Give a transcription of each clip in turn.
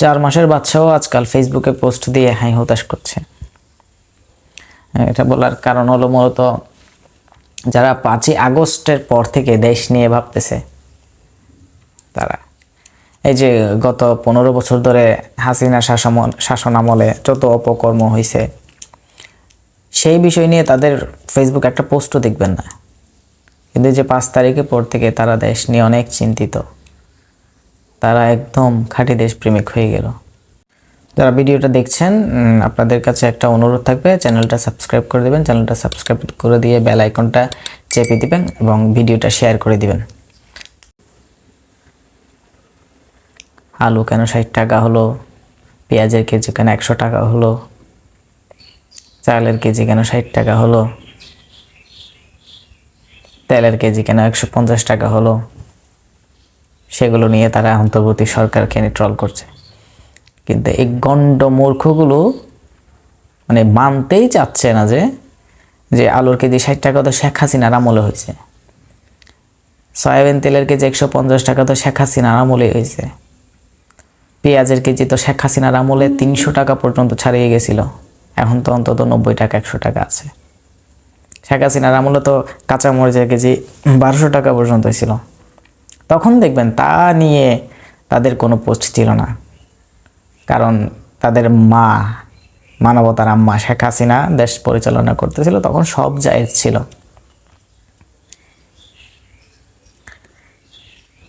চার মাসের বাচ্চাও আজকাল ফেসবুকে পোস্ট দিয়ে হাই হতাশ করছে। এটা বলার কারণ হলো মূলত যারা পাঁচই আগস্টের পর থেকে দেশ নিয়ে ভাবতেছে, তারা। এই যে গত পনেরো বছর ধরে হাসিনা শাসন শাসন আমলে যত অপকর্ম হয়েছে সেই বিষয় নিয়ে তাদের ফেসবুক একটা পোস্টও দেখবেন না। কিন্তু যে পাঁচ তারিখের পর থেকে তারা দেশ নিয়ে অনেক চিন্তিত। তারা একদম খাঁটি দেশপ্রেমিক হয়ে গেল। যারা ভিডিওটা দেখছেন আপনাদের কাছে একটা অনুরোধ থাকবে, চ্যানেলটা সাবস্ক্রাইব করে দেবেন, চ্যানেলটা সাবস্ক্রাইব করে দিয়ে বেল আইকনটা চেপে দিবেন এবং ভিডিওটা শেয়ার করে দিবেন। আলু কেন ষাট টাকা হলো? পেঁয়াজের কেজি কেন একশো টাকা হলো? চালের কেজি কেন ষাট টাকা হলো? তেলের কেজি কেন একশো পঞ্চাশ টাকা হলো? সেগুলো নিয়ে তারা অন্তর্বর্তী সরকারকে ট্রল করছে। কিন্তু এই গণ্ড মূর্খগুলো মানে মানতেই চাচ্ছে না যে যে আলুর কেজি ষাট টাকা তো শেখ হাসিনার আমলে হয়েছে। সয়াবিন তেলের কেজি একশো পঞ্চাশ টাকা তো শেখ হাসিনার আমলে হয়েছে। পেঁয়াজের কেজি তো শেখ হাসিনার আমলে তিনশো টাকা পর্যন্ত ছাড়িয়ে গেছিল। এখন তো অন্তত নব্বই টাকা, একশো টাকা আছে। শেখ হাসিনার আমলে তো কাঁচা মরিচের কেজি বারোশো টাকা পর্যন্ত ছিল তখন দেখবেন তা নিয়ে তাদের কোনো পোস্ট ছিল না। কারণ তাদের মা, মানবতার আম্মা শেখ হাসিনা দেশ পরিচালনা করতেছিল, তখন সব জায়েজ ছিল।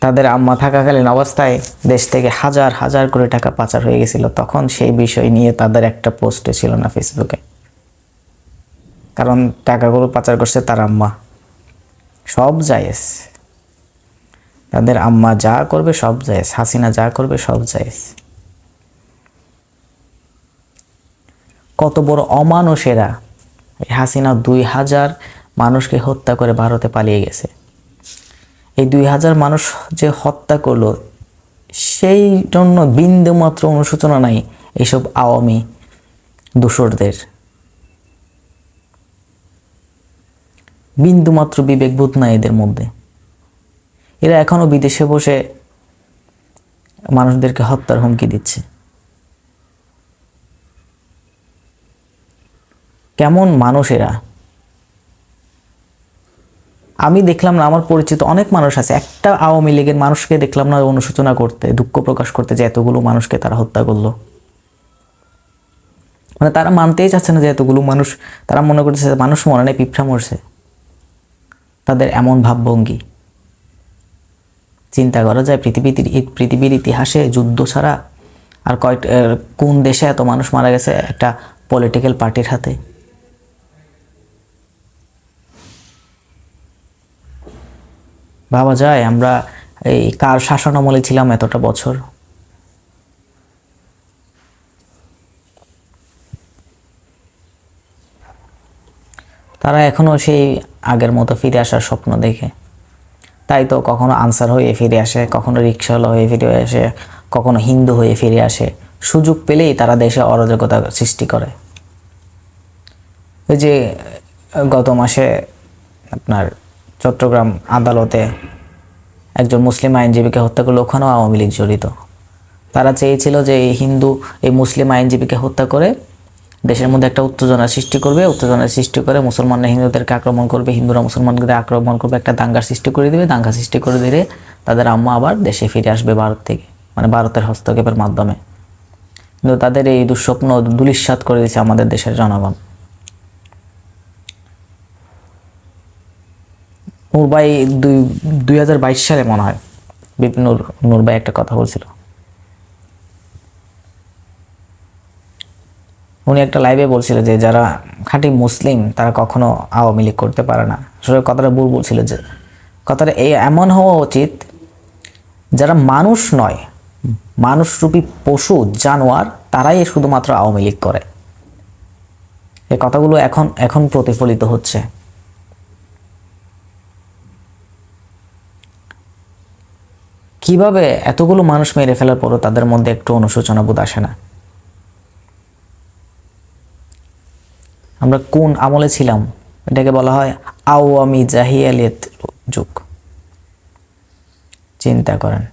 তাদের আম্মা থাকাকালীন অবস্থায় দেশ থেকে হাজার হাজার কোটি টাকা পাচার হয়ে গেছিল। তখন সেই বিষয় নিয়ে তাদের একটা পোস্টে ছিল না ফেসবুকে। কারণ টাকাগুলো পাচার করছে তার আম্মা। সব জায়েজ। তাদের আম্মা যা করবে সব জায়েজ, হাসিনা যা করবে সব জায়েজ। কত বড় অমানুষেরা হাসিনা দুই হাজার মানুষকে হত্যা করে ভারতে পালিয়ে গেছে। এই দুই হাজার মানুষ যে হত্যা করল, সেই জন্য বিন্দুমাত্র অনুশোচনা নাই এইসব আওয়ামী দূষরদের। বিন্দুমাত্র বিবেকবোধ নাই এদের মধ্যে। এরা এখনও বিদেশে বসে মানুষদেরকে হত্যার হুমকি দিচ্ছে। কেমন মানুষ এরা? আমি দেখলাম না, আমার পরিচিত অনেক মানুষ আছে। একটা আওয়ামী লীগের মানুষকে দেখলাম না, অনুশোচনা করতে, দুঃখ প্রকাশ করতে যে এতগুলো মানুষকে তারা হত্যা করল। মানে তারা মানতেই চাচ্ছে না যে এতগুলো মানুষ, তারা মনে করতেছে মানুষ মনে নেই, পিঁপড়া মরছে। তাদের এমন ভাবভঙ্গি। চিন্তা করা যায় পৃথিবীর পৃথিবীর ইতিহাসে যুদ্ধ ছাড়া আর কয় কোন দেশে এত মানুষ মারা গেছে একটা পলিটিক্যাল পার্টির হাতে? ভাবা যায়, আমরা এই কার শাসন আমলে ছিলাম এতটা বছর? তারা এখনও সেই আগের মতো ফিরে আসার স্বপ্ন দেখে। তাই তো কখনো আনসার হয়ে ফিরে আসে, কখনো রিক্সাওয়ালা হয়ে ফিরে আসে, কখনো হিন্দু হয়ে ফিরে আসে। সুযোগ পেলেই তারা দেশে অরাজকতা সৃষ্টি করে। ওই যে, গত মাসে আপনার চট্টগ্রাম আদালতে একজন মুসলিম আইনজীবীকে হত্যা করলে ওখানেও আওয়ামী লীগ জড়িত। তারা চেয়েছিল যে এই হিন্দু, এই মুসলিম আইনজীবীকে হত্যা করে দেশের মধ্যে একটা উত্তেজনা সৃষ্টি করবে, উত্তেজনা সৃষ্টি করে মুসলমানরা হিন্দুদেরকে আক্রমণ করবে, হিন্দুরা মুসলমানদের আক্রমণ করবে, একটা দাঙ্গার সৃষ্টি করে দিবে, দাঙ্গা সৃষ্টি করে দিলে তাদের আম্মা আবার দেশে ফিরে আসবে ভারত থেকে মানে ভারতের হস্তক্ষেপের মাধ্যমে। কিন্তু তাদের এই দুঃস্বপ্ন দুলিশ্বাত করে দিয়েছে আমাদের দেশের জনগণ। নূরবাই দুই দুই সালে মনে হয়, বিপিন নূর নূরবাই একটা কথা বলছিল। উনি একটা লাইভে বলছিল যে, যারা খাঁটি মুসলিম, তারা কখনো আওয়ামী লীগ করতে পারে না। আসলে কথাটা ভুল বলছিল যে, কথাটা এই এমন হওয়া উচিত, যারা মানুষ নয়, মানুষরূপী পশু, জানোয়ার, তারাই শুধুমাত্র আওয়ামী লীগ করে। এই কথাগুলো এখন এখন প্রতিফলিত হচ্ছে। কীভাবে এতগুলো মানুষ মেরে ফেলার পরও তাদের মধ্যে একটু অনুশোচনা বোধ আসে না? আমরা কোন আমলে ছিলাম? এটাকে বলা হয় আওয়ামী জাহিয়ালিয়ত যুগ। চিন্তা করেন।